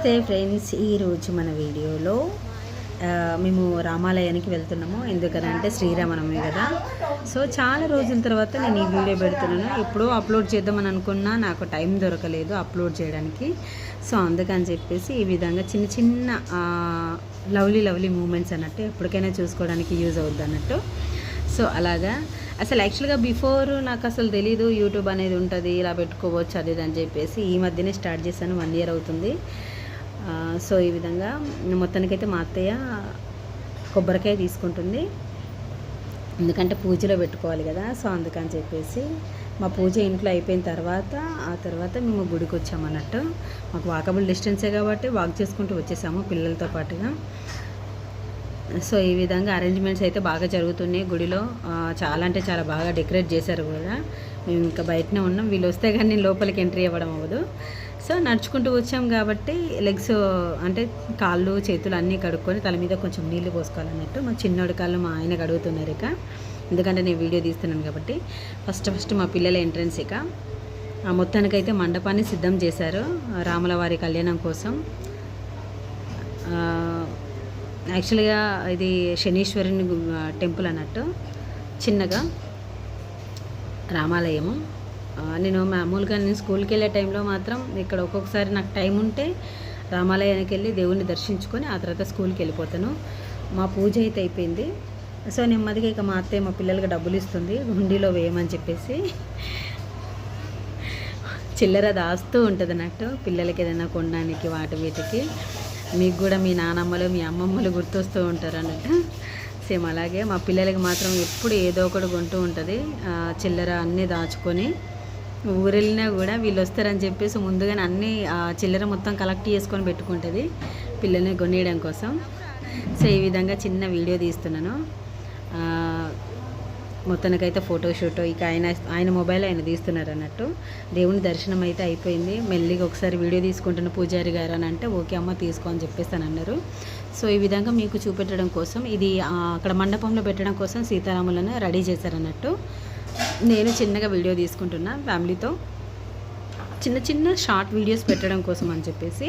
నమస్తే ఫ్రెండ్స్ ఈరోజు మన వీడియోలో మేము రామాలయానికి వెళ్తున్నాము. ఎందుకనంటే శ్రీరామనవమి కదా. సో చాలా రోజుల తర్వాత నేను ఈ వీడియో పెడుతున్నాను. ఎప్పుడో అప్లోడ్ చేద్దామని అనుకున్నా నాకు టైం దొరకలేదు అప్లోడ్ చేయడానికి. సో అందుకని చెప్పేసి ఈ విధంగా చిన్న చిన్న లవ్లీ లవ్లీ మూమెంట్స్ అన్నట్టు ఎప్పటికైనా చూసుకోవడానికి యూజ్ అవుద్ది అన్నట్టు. సో అలాగా. అసలు యాక్చువల్గా బిఫోర్ నాకు అసలు తెలీదు యూట్యూబ్ అనేది ఉంటుంది ఇలా పెట్టుకోవచ్చు అది అని చెప్పేసి ఈ మధ్యనే స్టార్ట్ చేశాను వన్ ఇయర్ అవుతుంది. సో ఈ విధంగా మొత్తానికైతే మా అత్తయ్య కొబ్బరికాయ తీసుకుంటుంది. ఎందుకంటే పూజలో పెట్టుకోవాలి కదా సో అందుకని చెప్పేసి మా పూజ ఇంట్లో అయిపోయిన తర్వాత ఆ తర్వాత మేము గుడికి వచ్చామన్నట్టు మాకు వాకబుల్ డిస్టెన్సే కాబట్టి వాక్ చేసుకుంటూ వచ్చేసాము పిల్లలతో పాటుగా. సో ఈ విధంగా అరేంజ్మెంట్స్ అయితే బాగా జరుగుతున్నాయి గుడిలో. చాలా అంటే చాలా బాగా డెకరేట్ చేశారు కూడా. మేము ఇంకా బయటనే ఉన్నాం. వీళ్ళు వస్తే కానీ నేను లోపలికి ఎంట్రీ అవ్వడం అవ్వదు. సో నడుచుకుంటూ వచ్చాం కాబట్టి లెగ్స్ అంటే కాళ్ళు చేతులు అన్నీ కడుక్కొని తల మీద కొంచెం నీళ్ళు పోసుకోవాలన్నట్టు మా చిన్నోడి కాళ్ళు మా ఆయన కడుగుతున్నారు ఇక. ఎందుకంటే నేను వీడియో తీస్తున్నాను కాబట్టి. ఫస్ట్ ఫస్ట్ మా పిల్లల ఎంట్రన్స్ ఇక. ఆ మొత్తానికైతే మండపాన్ని సిద్ధం చేశారు రాముల వారి కళ్యాణం కోసం. యాక్చువల్గా ఇది శనీశ్వరుని టెంపుల్ అన్నట్టు. చిన్నగా రామాలయము. నేను మామూలుగా నేను స్కూల్కి వెళ్ళే టైంలో మాత్రం ఇక్కడ ఒక్కొక్కసారి నాకు టైం ఉంటే రామాలయానికి వెళ్ళి దేవుణ్ణి దర్శించుకొని ఆ తర్వాత స్కూల్కి వెళ్ళిపోతాను. మా పూజ అయితే అయిపోయింది. సో నెమ్మదిగా ఇక మా అత్తయ్య మా పిల్లలకి డబ్బులు ఇస్తుంది. హుండీలో వేయమని చెప్పేసి చిల్లర దాస్తూ ఉంటుంది అన్నట్టు. పిల్లలకి ఏదైనా కొనడానికి వాటి వీటికి. మీకు కూడా మీ నానమ్మలు మీ అమ్మమ్మలు గుర్తొస్తూ ఉంటారు అన్నట్టు. సేమ్ అలాగే మా పిల్లలకి మాత్రం ఎప్పుడు ఏదో ఒకటి కొంటూ ఉంటుంది. చిల్లర అన్నీ దాచుకొని ఊరెళ్ళినా కూడా వీళ్ళు వస్తారని చెప్పేసి ముందుగానే అన్ని ఆ, చిల్లర మొత్తం కలెక్ట్ చేసుకొని పెట్టుకుంటుంది పిల్లల్ని కొనియడం కోసం. సో ఈ విధంగా చిన్న వీడియో తీస్తున్నాను. మొత్తానికైతే ఫోటోషూట్ ఇక ఆయన ఆయన మొబైల్ ఆయన తీస్తున్నారు అన్నట్టు. దేవుని దర్శనం అయితే అయిపోయింది. మెల్లిగా ఒకసారి వీడియో తీసుకుంటున్న పూజారి గారు అని అంటే ఓకే అమ్మ తీసుకో అని చెప్పేసి అన్నారు. సో ఈ విధంగా మీకు చూపెట్టడం కోసం ఇది అక్కడ మండపంలో పెట్టడం కోసం సీతారాములను రెడీ చేశారన్నట్టు నేను చిన్నగా వీడియో తీసుకుంటున్నా ఫ్యామిలీతో. చిన్న చిన్న షార్ట్ వీడియోస్ పెట్టడం కోసం అని చెప్పేసి.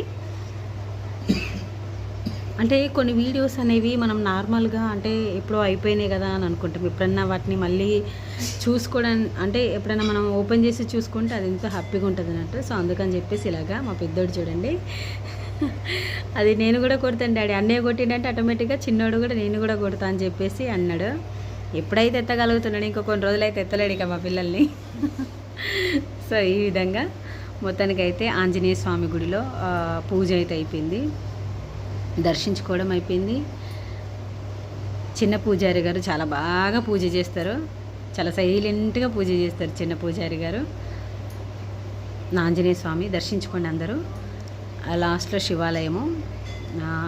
అంటే కొన్ని వీడియోస్ అనేవి మనం నార్మల్గా అంటే ఎప్పుడో అయిపోయినాయి కదా అని అనుకుంటాం. ఎప్పుడన్నా వాటిని మళ్ళీ చూసుకోవడం అంటే ఎప్పుడైనా మనం ఓపెన్ చేసి చూసుకుంటే అది ఎంతో హ్యాపీగా ఉంటుంది అన్నట్టు. సో అందుకని చెప్పేసి ఇలాగా మా పెద్దోడు చూడండి. అది నేను కూడా కొడతాను డాడీ. అన్నయ్య కొట్టిండంటే ఆటోమేటిక్గా చిన్నోడు కూడా నేను కూడా కొడతా అని చెప్పేసి అన్నాడు. ఎప్పుడైతే ఎత్తగలుగుతున్నాడు ఇంకో కొన్ని రోజులైతే ఎత్తలేడు ఇక మా పిల్లల్ని. సో ఈ విధంగా మొత్తానికైతే ఆంజనేయ స్వామి గుడిలో పూజ అయితే అయిపోయింది. దర్శించుకోవడం అయిపోయింది. చిన్న పూజారి గారు చాలా బాగా పూజ చేస్తారు. చాలా సైలెంట్గా పూజ చేస్తారు చిన్న పూజారి గారు. నా ఆంజనేయ స్వామి దర్శించుకోండి అందరూ. లాస్ట్లో శివాలయము.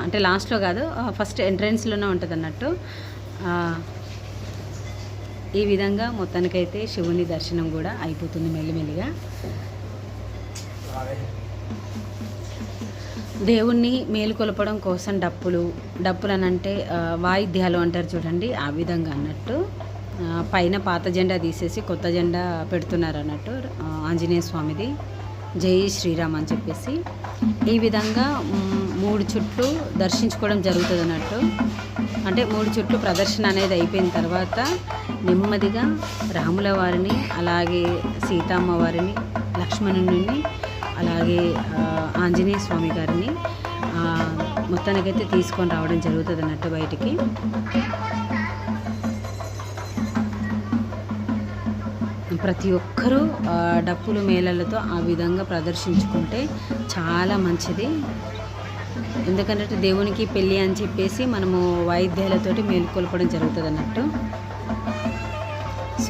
అంటే లాస్ట్లో కాదు ఫస్ట్ ఎంట్రన్స్లోనే ఉంటుంది అన్నట్టు ఈ విధంగా మొత్తానికైతే శివుని దర్శనం కూడా అయిపోతుంది మెల్లిమెల్లిగా. దేవుణ్ణి మేలుకొలపడం కోసం డప్పులు డప్పులు అని అంటే వాయిద్యాలు అంటారు చూడండి ఆ విధంగా అన్నట్టు. పైన పాత జెండా తీసేసి కొత్త జెండా పెడుతున్నారు అన్నట్టు ఆంజనేయ స్వామిది. జై శ్రీరామ్ అని చెప్పేసి. ఈ విధంగా మూడు చుట్లు దర్శించుకోవడం జరుగుతుంది అన్నట్టు అంటే మూడు చుట్లు ప్రదర్శన అనేది అయిపోయిన తర్వాత నెమ్మదిగా రాముల వారిని అలాగే సీతమ్మ వారిని లక్ష్మణుని అలాగే ఆంజనేయ స్వామి గారిని మొత్తానికైతే తీసుకొని రావడం జరుగుతుంది అన్నట్టు బయటికి. ప్రతి ఒక్కరూ డప్పులు మేళలతో ఆ విధంగా ప్రదర్శించుకుంటే చాలా మంచిది. ఎందుకంటే దేవునికి పెళ్ళి అని చెప్పేసి మనము వాయిద్యాలతోటి మేలుకొల్పడం జరుగుతుంది అన్నట్టు.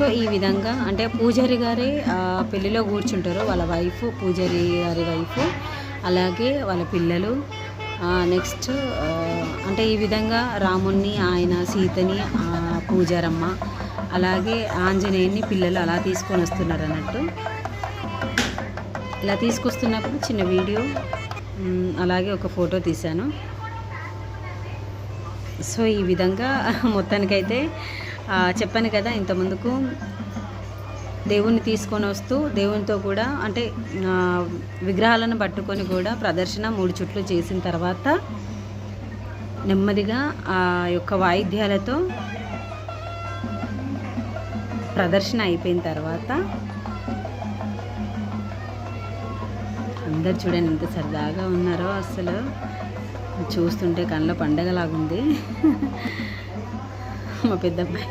సో ఈ విధంగా అంటే పూజారి గారే పెళ్ళిలో కూర్చుంటారు. వాళ్ళ వైఫ్ పూజారి గారి వైఫ్ అలాగే వాళ్ళ పిల్లలు. నెక్స్ట్ అంటే ఈ విధంగా రాముణ్ణి ఆయన సీతని పూజారమ్మ అలాగే ఆంజనేయుని పిల్లలు అలా తీసుకొని వస్తున్నారు అన్నట్టు. ఇలా తీసుకొస్తున్నప్పుడు చిన్న వీడియో అలాగే ఒక ఫోటో తీశాను. సో ఈ విధంగా మొత్తానికైతే చెప్పాను కదా ఇంతకుముందుకు దేవుణ్ణి తీసుకొని వస్తూ దేవునితో కూడా అంటే విగ్రహాలను పట్టుకొని కూడా ప్రదర్శన మూడు చుట్లు చేసిన తర్వాత నెమ్మదిగా ఆ యొక్క వాయిద్యాలతో ప్రదర్శన అయిపోయిన తర్వాత అందరు చూడండి ఎంత సరదాగా ఉన్నారో అసలు. చూస్తుంటే కళ్ళ పండగలాగుంది. మా పెద్దమ్మాయి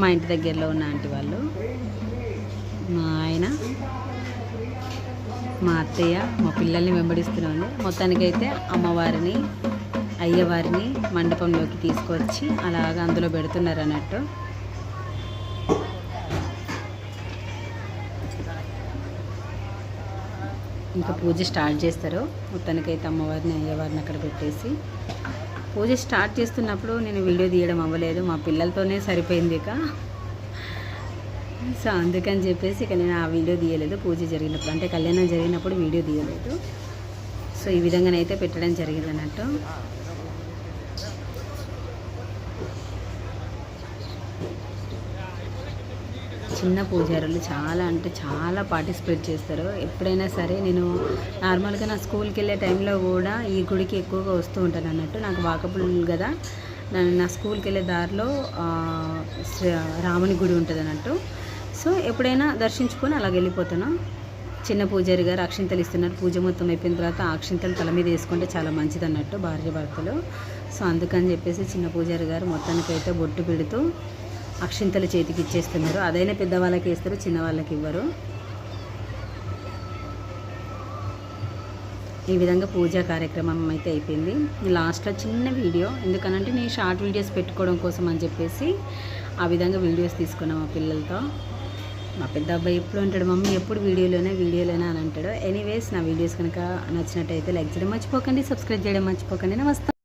మా ఇంటి దగ్గరలో ఉన్న ఆంటీ వాళ్ళు మా ఆయన మా అత్తయ్య మా పిల్లల్ని వెంబడిస్తున్నాను మొత్తానికైతే అమ్మవారిని అయ్యవారిని మండపంలోకి తీసుకొచ్చి అలాగ అందులో పెడుతున్నారు అన్నట్టు ఇంకా పూజ స్టార్ట్ చేస్తారు. మొత్తానికైతే అమ్మవారిని అయ్యవారిని అక్కడ పెట్టేసి పూజ స్టార్ట్ చేస్తున్నప్పుడు నేను వీడియో తీయడం అవ్వలేదు. మా పిల్లలతోనే సరిపోయింది ఇక. సో అందుకని చెప్పేసి ఇక నేను ఆ వీడియో తీయలేదు. పూజ జరిగినప్పుడు అంటే కళ్యాణం జరిగినప్పుడు వీడియో తీయలేదు. సో ఈ విధంగానైతే పెట్టడం జరిగింది అన్నట్టు చిన్న పూజారులు చాలా అంటే చాలా పార్టిసిపేట్ చేస్తారు. ఎప్పుడైనా సరే నేను నార్మల్గా నా స్కూల్కి వెళ్ళే టైంలో కూడా ఈ గుడికి ఎక్కువగా వస్తూ ఉంటాను అన్నట్టు నాకు వాకబుల్ కదా. నా- స్కూల్కి వెళ్ళే దారిలో శ్రీ- రాముని గుడి ఉంటుంది అన్నట్టు. సో ఎప్పుడైనా దర్శించుకొని అలాగ వెళ్ళిపోతాను. చిన్న పూజారి గారు అక్షింతలు ఇస్తున్నారు. పూజ మొత్తం అయిపోయిన తర్వాత అక్షింతలు తల మీద వేసుకుంటే చాలా మంచిది అన్నట్టు భార్య భర్తలు. సో అందుకని చెప్పేసి చిన్న పూజారి గారు మొత్తానికైతే బొట్టు పెడుతూ అక్షింతలు చేతికి ఇచ్చేస్తున్నారు. అదైనా పెద్దవాళ్ళకి ఇస్తారు చిన్నవాళ్ళకి ఇవ్వరు. ఈ విధంగా పూజా కార్యక్రమం అయితే అయిపోయింది. లాస్ట్లో చిన్న వీడియో ఎందుకనంటే నేను షార్ట్ వీడియోస్ పెట్టుకోవడం కోసం అని చెప్పేసి ఆ విధంగా వీడియోస్ తీసుకున్నాం మా పిల్లలతో. మా పెద్ద అబ్బాయి ఎప్పుడు అంటాడు మమ్మీ ఎప్పుడు వీడియోలోనే వీడియోలోనే అని అంటాడు. ఎనీవేస్ నా వీడియోస్ కనుక నచ్చినట్టయితే లైక్ చేయడం మర్చిపోకండి సబ్స్క్రైబ్ చేయడం మర్చిపోకండి. నమస్తే.